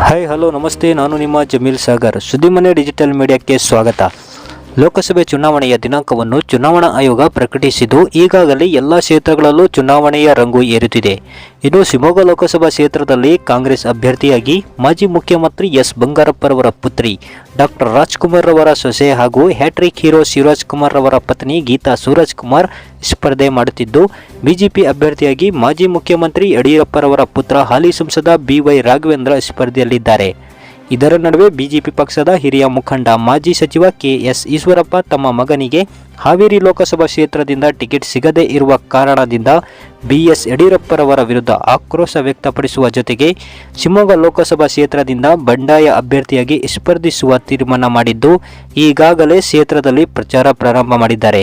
Hi hello ನಮಸ್ತೆ. ನಾನು ನಿಮ್ಮ ಜಮೀಲ್ ಸಾಗರ್. ಸುದ್ದಿಮನೆ ಡಿಜಿಟಲ್ ಮೀಡಿಯಾಕ್ಕೆ ಸ್ವಾಗತ. ಲೋಕಸಭೆ ಚುನಾವಣೆಯ ದಿನಾಂಕವನ್ನು ಚುನಾವಣಾ ಆಯೋಗ ಪ್ರಕಟಿಸಿದ್ದು, ಈಗಾಗಲೇ ಎಲ್ಲ ಕ್ಷೇತ್ರಗಳಲ್ಲೂ ಚುನಾವಣೆಯ ರಂಗು ಏರುತ್ತಿದೆ. ಇನ್ನು ಶಿವಮೊಗ್ಗ ಲೋಕಸಭಾ ಕ್ಷೇತ್ರದಲ್ಲಿ ಕಾಂಗ್ರೆಸ್ ಅಭ್ಯರ್ಥಿಯಾಗಿ ಮಾಜಿ ಮುಖ್ಯಮಂತ್ರಿ ಎಸ್. ಬಂಗಾರಪ್ಪರವರ ಪುತ್ರಿ ಡಾಕ್ಟರ್ ರಾಜ್ಕುಮಾರ್ ರವರ ಸೊಸೆ ಹಾಗೂ ಹ್ಯಾಟ್ರಿಕ್ ಹೀರೋ ಶಿವರಾಜ್ ಕುಮಾರ್ ರವರ ಪತ್ನಿ ಗೀತಾ ಸೂರಜ್ ಕುಮಾರ್ ಸ್ಪರ್ಧೆ ಮಾಡುತ್ತಿದ್ದು, ಬಿಜೆಪಿ ಅಭ್ಯರ್ಥಿಯಾಗಿ ಮಾಜಿ ಮುಖ್ಯಮಂತ್ರಿ ಯಡಿಯೂರಪ್ಪರವರ ಪುತ್ರ ಹಾಲಿ ಸಂಸದ ಬಿವೈ ರಾಘವೇಂದ್ರ ಸ್ಪರ್ಧೆಯಲ್ಲಿದ್ದಾರೆ. ಇದರ ನಡುವೆ ಬಿಜೆಪಿ ಪಕ್ಷದ ಹಿರಿಯ ಮುಖಂಡ ಮಾಜಿ ಸಚಿವ ಕೆಎಸ್ ಈಶ್ವರಪ್ಪ ತಮ್ಮ ಮಗನಿಗೆ ಹಾವೇರಿ ಲೋಕಸಭಾ ಕ್ಷೇತ್ರದಿಂದ ಟಿಕೆಟ್ ಸಿಗದೇ ಇರುವ ಕಾರಣದಿಂದ ಬಿಎಸ್ ಯಡಿಯೂರಪ್ಪರವರ ವಿರುದ್ಧ ಆಕ್ರೋಶ ವ್ಯಕ್ತಪಡಿಸುವ ಜೊತೆಗೆ ಶಿವಮೊಗ್ಗ ಲೋಕಸಭಾ ಕ್ಷೇತ್ರದಿಂದ ಬಂಡಾಯ ಅಭ್ಯರ್ಥಿಯಾಗಿ ಸ್ಪರ್ಧಿಸುವ ತೀರ್ಮಾನ ಮಾಡಿದ್ದು ಈಗಾಗಲೇ ಕ್ಷೇತ್ರದಲ್ಲಿ ಪ್ರಚಾರ ಪ್ರಾರಂಭ ಮಾಡಿದ್ದಾರೆ.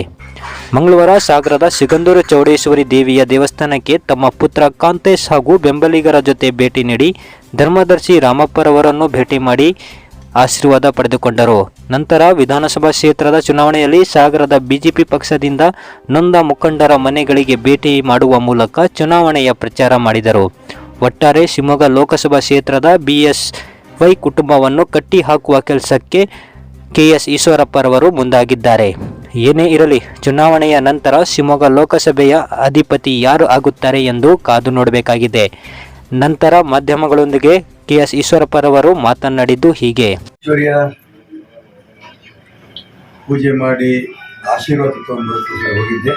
ಮಂಗಳವಾರ ಸಾಗರದ ಸಿಗಂದೂರು ಚೌಡೇಶ್ವರಿ ದೇವಿಯ ದೇವಸ್ಥಾನಕ್ಕೆ ತಮ್ಮ ಪುತ್ರ ಕಾಂತೇಶ್ ಹಾಗೂ ಬೆಂಬಲಿಗರ ಜೊತೆ ಭೇಟಿ ನೀಡಿ ಧರ್ಮದರ್ಶಿ ರಾಮಪ್ಪರವರನ್ನು ಭೇಟಿ ಮಾಡಿ ಆಶೀರ್ವಾದ ಪಡೆದುಕೊಂಡರು. ನಂತರ ವಿಧಾನಸಭಾ ಕ್ಷೇತ್ರದ ಚುನಾವಣೆಯಲ್ಲಿ ಸಾಗರದ ಬಿಜೆಪಿ ಪಕ್ಷದಿಂದ ನೊಂದ ಮುಖಂಡರ ಮನೆಗಳಿಗೆ ಭೇಟಿ ಮಾಡುವ ಮೂಲಕ ಚುನಾವಣೆಯ ಪ್ರಚಾರ ಮಾಡಿದರು. ಒಟ್ಟಾರೆ ಶಿವಮೊಗ್ಗ ಲೋಕಸಭಾ ಕ್ಷೇತ್ರದ ಬಿಎಸ್ ವೈ ಕುಟುಂಬವನ್ನು ಕಟ್ಟಿಹಾಕುವ ಕೆಲಸಕ್ಕೆ ಕೆಎಸ್ ಈಶ್ವರಪ್ಪರವರು ಮುಂದಾಗಿದ್ದಾರೆ. ಏನೇ ಇರಲಿ, ಚುನಾವಣೆಯ ನಂತರ ಶಿವಮೊಗ್ಗ ಲೋಕಸಭೆಯ ಅಧಿಪತಿ ಯಾರು ಆಗುತ್ತಾರೆ ಎಂದು ಕಾದು ನೋಡಬೇಕಾಗಿದೆ. ನಂತರ ಮಾಧ್ಯಮಗಳೊಂದಿಗೆ ಕೆಎಸ್ ಈಶ್ವರಪ್ಪರವರು ಮಾತನಾಡಿದ್ದು ಹೀಗೆ. ಪೂಜೆ ಮಾಡಿ ಆಶೀರ್ವಾದ ಹೋಗಿದ್ದೆ.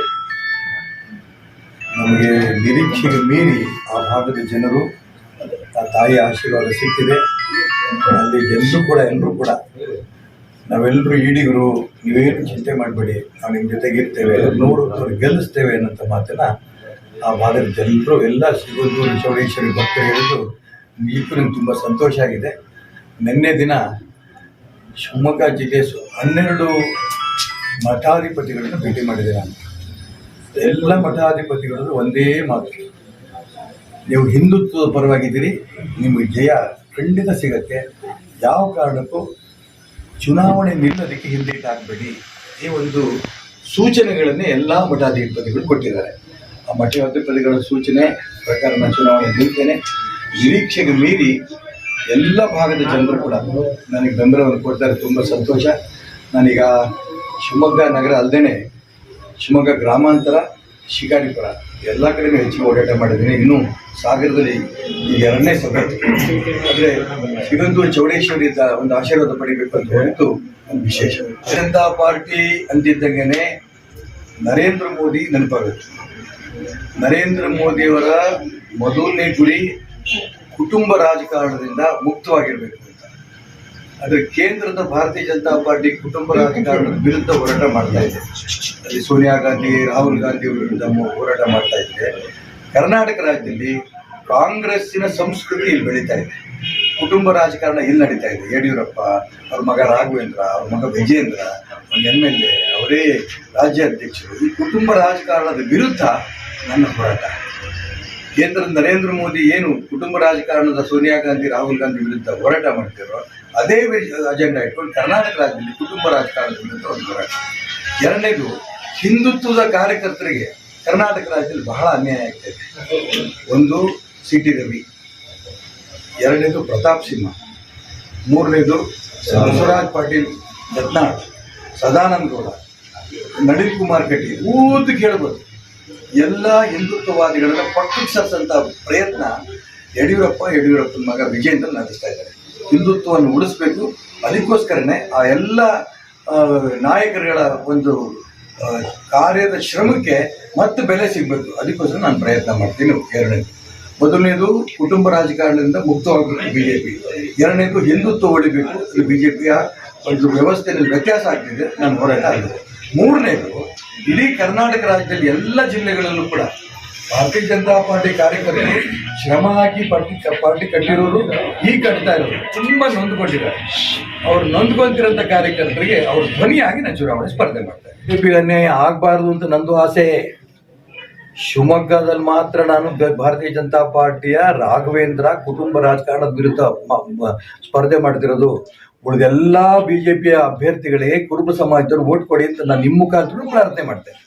ನಮಗೆ ನಿರೀಕ್ಷೆಗೆ ಮೀರಿ ಆ ಭಾಗದ ಜನರು, ಆ ತಾಯಿಯ ಆಶೀರ್ವಾದ ಸಿಕ್ಕಿದೆ. ಅಲ್ಲಿ ಎಲ್ಲರೂ ಕೂಡ ಎಲ್ಲರೂ ಕೂಡ ನಾವೆಲ್ಲರೂ ಈಡಿಗರು, ನೀವೇನು ಚಿಂತೆ ಮಾಡಬೇಡಿ, ನಾವು ನಿಮ್ಮ ಜೊತೆಗಿರ್ತೇವೆ ನೂರು ನೂರು ಗೆಲ್ಲಿಸ್ತೇವೆ ಅನ್ನೋಂಥ ಮಾತನ್ನ ಆ ಭಾಗದ ಜನರು ಎಲ್ಲ ಸಿಗೋದು ಚೌಡೇಶ್ವರಿ ಭಕ್ತರು ಹೇಳಿದ್ದು ಈಗೂ ನಂಗೆ ತುಂಬ ಸಂತೋಷ ಆಗಿದೆ. ನಿನ್ನೆ ದಿನ ಶಿವಮೊಗ್ಗ ಜಿಲ್ಲೆ ಹನ್ನೆರಡು ಮಠಾಧಿಪತಿಗಳನ್ನು ಭೇಟಿ ಮಾಡಿದೆ ನಾನು. ಎಲ್ಲ ಮಠಾಧಿಪತಿಗಳಲ್ಲೂ ಒಂದೇ ಮಾತು. ನೀವು ಹಿಂದುತ್ವದ ಪರವಾಗಿದ್ದೀರಿ, ನಿಮಗೆ ಜಯ ಖಂಡಿತ ಸಿಗತ್ತೆ. ಯಾವ ಕಾರಣಕ್ಕೂ ಚುನಾವಣೆ ನಿಲ್ಲೋದಕ್ಕೆ ಹಿಂದೇಟಾಗಬೇಡಿ ಈ ಒಂದು ಸೂಚನೆಗಳನ್ನೇ ಎಲ್ಲ ಮಠಾಧಿಪತಿಗಳು ಕೊಟ್ಟಿದ್ದಾರೆ. ಆ ಮಠಾಧಿಪತಿಗಳ ಸೂಚನೆ ಪ್ರಕಾರ ನಾನು ಚುನಾವಣೆ ನಿಲ್ತೇನೆ. ನಿರೀಕ್ಷೆಗೆ ಮೀರಿ ಎಲ್ಲ ಭಾಗದ ಜನರು ಕೂಡ ನನಗೆ ಬೆಂಬಲವನ್ನು ಕೊಡ್ತಾರೆ. ತುಂಬ ಸಂತೋಷ. ನಾನೀಗ ಶಿವಮೊಗ್ಗ ನಗರ ಅಲ್ಲದೇ ಶಿವಮೊಗ್ಗ ಗ್ರಾಮಾಂತರ ಶಿಕಾರಿಪುರ ಎಲ್ಲ ಕಡೆನೂ ಹೆಚ್ಚಿಗೆ ಓಡಾಟ ಮಾಡಿದ್ದೀನಿ. ಇನ್ನೂ ಸಾಗರದಲ್ಲಿ ಈ ಎರಡನೇ ಸಭೆ. ಅಂದರೆ ಇದೊಂದು ಚೌಡೇಶ್ವರಿ ಒಂದು ಆಶೀರ್ವಾದ ಪಡಿಬೇಕು ಅಂತ ಹೇಳಿದ್ದು ಒಂದು ವಿಶೇಷ. ಜನತಾ ಪಾರ್ಟಿ ಅಂತಿದ್ದಂಗೆ ನರೇಂದ್ರ ಮೋದಿ ನೆನಪಾಗುತ್ತೆ. ನರೇಂದ್ರ ಮೋದಿಯವರ ಮೊದಲನೇ ಗುರಿ ಕುಟುಂಬ ರಾಜಕಾರಣದಿಂದ ಮುಕ್ತವಾಗಿರಬೇಕು. ಆದರೆ ಕೇಂದ್ರದ ಭಾರತೀಯ ಜನತಾ ಪಾರ್ಟಿ ಕುಟುಂಬ ರಾಜಕಾರಣದ ವಿರುದ್ಧ ಹೋರಾಟ ಮಾಡ್ತಾ ಇದೆ. ಅಲ್ಲಿ ಸೋನಿಯಾ ಗಾಂಧಿ, ರಾಹುಲ್ ಗಾಂಧಿ ಅವರ ವಿರುದ್ಧ ಹೋರಾಟ ಮಾಡ್ತಾ ಇದ್ರೆ ಕರ್ನಾಟಕ ರಾಜ್ಯದಲ್ಲಿ ಕಾಂಗ್ರೆಸ್ಸಿನ ಸಂಸ್ಕೃತಿ ಇಲ್ಲಿ ಬೆಳೀತಾ ಇದೆ. ಕುಟುಂಬ ರಾಜಕಾರಣ ಇಲ್ಲಿ ನಡೀತಾ ಇದೆ. ಯಡಿಯೂರಪ್ಪ, ಅವ್ರ ಮಗ ರಾಘವೇಂದ್ರ, ಅವ್ರ ಮಗ ವಿಜೇಂದ್ರ ಒಂದು ಎಂ ಎಲ್ ಎ, ಅವರೇ ರಾಜ್ಯಾಧ್ಯಕ್ಷರು. ಈ ಕುಟುಂಬ ರಾಜಕಾರಣದ ವಿರುದ್ಧ ನನ್ನ ಹೋರಾಟ. ಕೇಂದ್ರದ ನರೇಂದ್ರ ಮೋದಿ ಏನು ಕುಟುಂಬ ರಾಜಕಾರಣದ ಸೋನಿಯಾ ಗಾಂಧಿ, ರಾಹುಲ್ ಗಾಂಧಿ ವಿರುದ್ಧ ಹೋರಾಟ ಮಾಡ್ತಿರೋ, ಅದೇ ಅಜೆಂಡಾ ಇಟ್ಕೊಂಡು ಕರ್ನಾಟಕ ರಾಜ್ಯದಲ್ಲಿ ಕುಟುಂಬ ರಾಜಕಾರಣದ ವಿರುದ್ಧ ಒಂದು ಹೋರಾಟ. ಎರಡನೇದು, ಹಿಂದುತ್ವದ ಕಾರ್ಯಕರ್ತರಿಗೆ ಕರ್ನಾಟಕ ರಾಜ್ಯದಲ್ಲಿ ಬಹಳ ಅನ್ಯಾಯ ಆಗ್ತದೆ ಒಂದು, ಸಿ ಟಿ ರವಿ. ಎರಡನೇದು, ಪ್ರತಾಪ್ ಸಿಂಹ. ಮೂರನೇದು ಬಸವರಾಜ್ ಪಾಟೀಲ್ ಯತ್ನಾಳ್ ಸದಾನಂದ ಗೌಡ. ನಳಿನ್ ಕುಮಾರ್ ಕಟ್ಟಿ ಊದು ಕೇಳ್ಬೋದು. ಎಲ್ಲ ಹಿಂದುತ್ವವಾದಿಗಳನ್ನ ಸರಿಸಂತ ಪ್ರಯತ್ನ ಯಡಿಯೂರಪ್ಪ ಯಡಿಯೂರಪ್ಪನ ಮಗ ವಿಜೇಂದ್ರ ನಡೆಸ್ತಾ ಇದ್ದಾರೆ. ಹಿಂದುತ್ವವನ್ನು ಉಳಿಸ್ಬೇಕು. ಅದಕ್ಕೋಸ್ಕರನೇ ಆ ಎಲ್ಲ ನಾಯಕರುಗಳ ಒಂದು ಕಾರ್ಯದ ಶ್ರಮಕ್ಕೆ ಮತ್ತೆ ಬೆಲೆ ಸಿಗಬೇಕು. ಅದಕ್ಕೋಸ್ಕರ ನಾನು ಪ್ರಯತ್ನ ಮಾಡ್ತೀನಿ ಎರಡನೇದು ಮೊದಲನೇದು ಕುಟುಂಬ ರಾಜಕಾರಣದಿಂದ ಮುಕ್ತವಾಗಬೇಕು ಬಿ ಜೆ ಪಿ ಎರಡನೇದು ಹಿಂದುತ್ವ ಇಲ್ಲಿ ಬಿ ಜೆ ಪಿಯ ಒಂದು ವ್ಯವಸ್ಥೆಯಲ್ಲಿ ವ್ಯತ್ಯಾಸ ಆಗ್ತಿದೆ. ನಾನು ಹೋರಾಟ ಆಗಿದೆ. ಮೂರನೇದು, ಇಡೀ ಕರ್ನಾಟಕ ರಾಜ್ಯದಲ್ಲಿ ಎಲ್ಲ ಜಿಲ್ಲೆಗಳಲ್ಲೂ ಕೂಡ ಭಾರತೀಯ ಜನತಾ ಪಾರ್ಟಿ ಕಾರ್ಯಕರ್ತರು ಶ್ರಮ ಹಾಕಿ ಪಾರ್ಟಿ ಪಾರ್ಟಿ ಕಟ್ಟಿರೋರು ಈ ಕಟ್ತಾ ಇರೋರು. ತುಂಬ ನೊಂದ್ಕೊಂಡಿದ್ದಾರೆ. ಅವ್ರು ನೊಂದ್ಕೊಂತಿರೋಂಥ ಕಾರ್ಯಕರ್ತರಿಗೆ ಅವ್ರ ಧ್ವನಿಯಾಗಿ ನಾನು ಚುನಾವಣೆ ಸ್ಪರ್ಧೆ ಮಾಡ್ತಾರೆ ಬಿಜೆಪಿ ಅನ್ಯಾಯ ಆಗಬಾರ್ದು ಅಂತ ನಂದು ಆಸೆ. ಶಿವಮೊಗ್ಗದಲ್ಲಿ ಮಾತ್ರ ನಾನು ಭಾರತೀಯ ಜನತಾ ಪಾರ್ಟಿಯ ರಾಘವೇಂದ್ರ ಕುಟುಂಬ ರಾಜಕಾರಣದ ವಿರುದ್ಧ ಸ್ಪರ್ಧೆ ಮಾಡ್ತಿರೋದು. ಉಳಿದೆಲ್ಲ ಬಿಜೆಪಿಯ ಅಭ್ಯರ್ಥಿಗಳಿಗೆ ಕುರುಬ ಸಮಾಜದವರು ಓಟ್ ಕೊಡಿ ಅಂತ ನಾನು ನಿಮ್ಮ ಮುಖಾಂತರ ಪ್ರಾರ್ಥನೆ ಮಾಡ್ತೇನೆ.